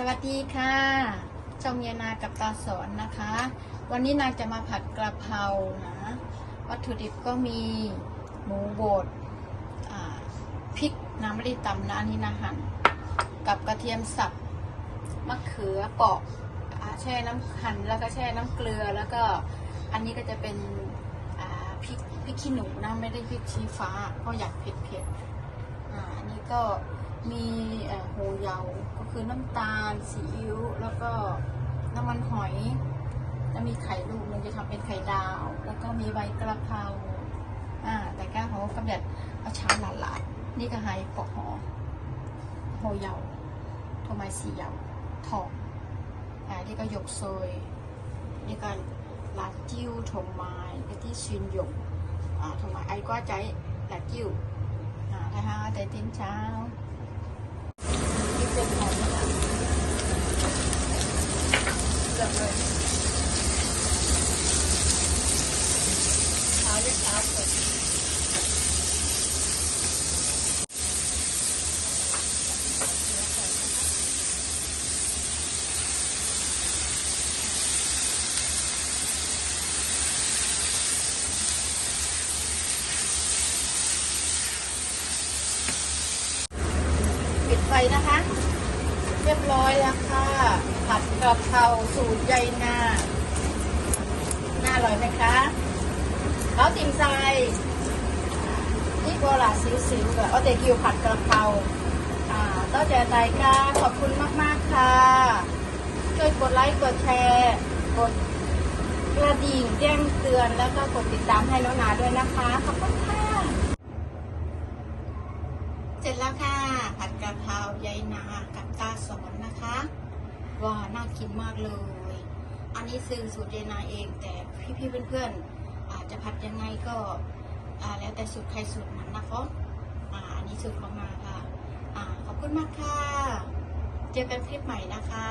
สวัสดีค่ะช่องเยนากับตาสอนนะคะ วันนี้นางจะมาผัดกระเพรานะ วัตถุดิบก็มีหมูบดพริกน้ำไม่ได้ตำนะอันนี้นะหั่นกับกระเทียมสับมะเขือเปอกอ่าแช่น้ำหั่นแล้วก็แช่น้ำเกลือแล้วก็อันนี้ก็จะเป็นพริกพริกขี้หนูนะไม่ได้พริกชี้ฟ้าเพราะอยากเผ็ดเผ็ดๆ อ่าอันนี้ก็มีโฮเยา ก็คือน้ำตาลซีอิ๊วแล้วก็น้ำมันหอยแล้วมีไข่ลูกหนึงจะทำเป็นไข่ดาว แล้วก็มีใบกระเพราอ่าแต่ก้าเขาก็แบบเอาชาหลาๆนี่ก็ไฮปอกหอโฮเยาโทไมสีเยาทองอ่านี่ก็หยกโซยนี่ก็ลาจิ้วโทไม้ก็ที่ชินหยกอ่าโทไม้ไอ้ก็ใจลาจิ้ว อ่าถ้าหาแต่ติ้นเช้าที่เป็นของค่ะเกือบเลย เช้าด้วยเช้าเปิดปิ ดไฟนะคะ เรียบร้อยแล้วค่ะ ผัดกะเพราสูตรใยนาน่าอร่อยไหมคะเขาติ่มใจนี่โบราณสิวๆแบบเอาแต่กิวผัดกระเพราอ่าต้อแจใจก้าขอบคุณมาก ๆ ค่ะ ช่วยกดไลค์ กดแชร์ กดกระดิ่งแจ้งเตือน แล้วก็กดติดตามให้น้องนาด้วยนะคะ ขอบคุณค่ะ เสร็จแล้วค่ะ ผัดกะเพรายายนากับตาสอนนะคะว้าน่ากินมากเลย อันนี้ซื้อสูตรยายนาเองแต่พี่ๆเพื่อนๆอาจจะผัดยังไงก็แล้วแต่สูตรใครสูตรมันนะคะอันนี้สูตรของมาค่ะอ่าขอบคุณมากค่ะ เจอกันคลิปใหม่นะคะ